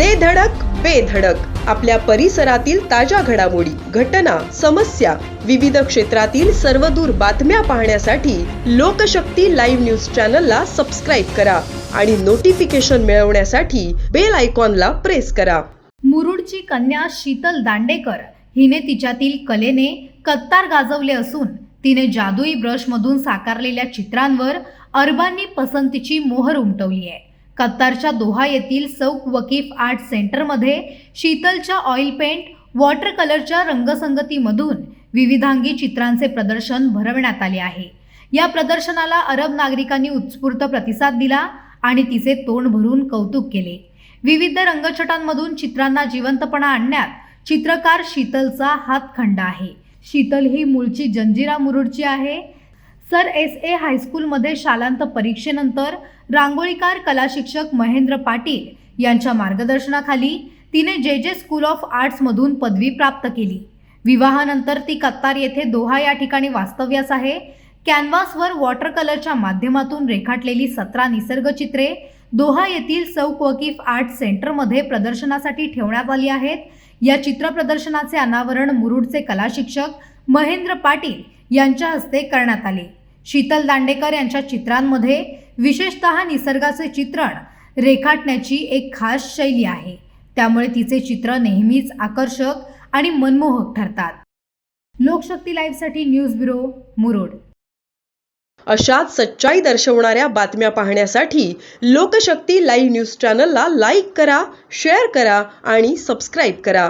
दे धडक बेधडक आपल्या परिसरातील ताज्या घडामोडी घटना समस्या विविध क्षेत्रातील सर्वदूर बातम्या पाहण्यासाठी लोकशक्ती लाईव्ह न्यूज चॅनलला सबस्क्राईब करा आणि नोटिफिकेशन मिळवण्यासाठी बेल आयकॉनला प्रेस करा. मुरुडची कन्या शीतल दांडेकर हिने तिच्यातील कलेने कत्तार गाजवले असून तिने जादुई ब्रशमधून साकारलेल्या चित्रांवर अरबांनी पसंतीची मोहर उमटवली आहे. कत्तारच्या दोहा येथील सौक वकीफ आर्ट सेंटरमध्ये शीतलच्या ऑइल पेंट वॉटर कलरच्या रंगसंगतीमधून विविधांगी चित्रांचे प्रदर्शन भरवण्यात आले आहे. या प्रदर्शनाला अरब नागरिकांनी उत्स्फूर्त प्रतिसाद दिला आणि तिचे तोंड भरून कौतुक केले. विविध रंगछटांमधून चित्रांना जिवंतपणा आणण्यात चित्रकार शीतलचा हातखंडा आहे. शीतल ही मूळची जंजिरा मुरुडची आहे. सर एस ए हायस्कूलमध्ये शालांत परीक्षेनंतर रांगोळीकार कला शिक्षक महेंद्र पाटील यांच्या मार्गदर्शनाखाली तिने जे जे स्कूल ऑफ आर्ट्समधून पदवी प्राप्त केली. विवाहानंतर ती कत्तार येथे दोहा या ठिकाणी वास्तव्यास आहे. कॅनव्हासवर वॉटर कलरच्या माध्यमातून रेखाटलेली सतरा निसर्गचित्रे दोहा येथील सौक वकीफ आर्ट सेंटरमध्ये प्रदर्शनासाठी ठेवण्यात आली आहेत. या चित्र प्रदर्शनाचे अनावरण मुरुडचे कला शिक्षक महेंद्र पाटील यांच्या हस्ते करण्यात आले. शीतल दांडेकर यांच्या चित्रांमध्ये विशेषतः निसर्गाचे चित्रण रेखाटण्याची एक खास शैली आहे. त्यामुळे तिचे चित्र नेहमीच आकर्षक आणि मनमोहक ठरतात. लोकशक्ती लाईव्हसाठी न्यूज ब्युरो मुरुड. अशाच सच्चाई दर्शवणाऱ्या बातम्या पाहण्यासाठी लोकशक्ती लाईव्ह न्यूज चॅनलला लाईक करा शेअर करा आणि सबस्क्राईब करा.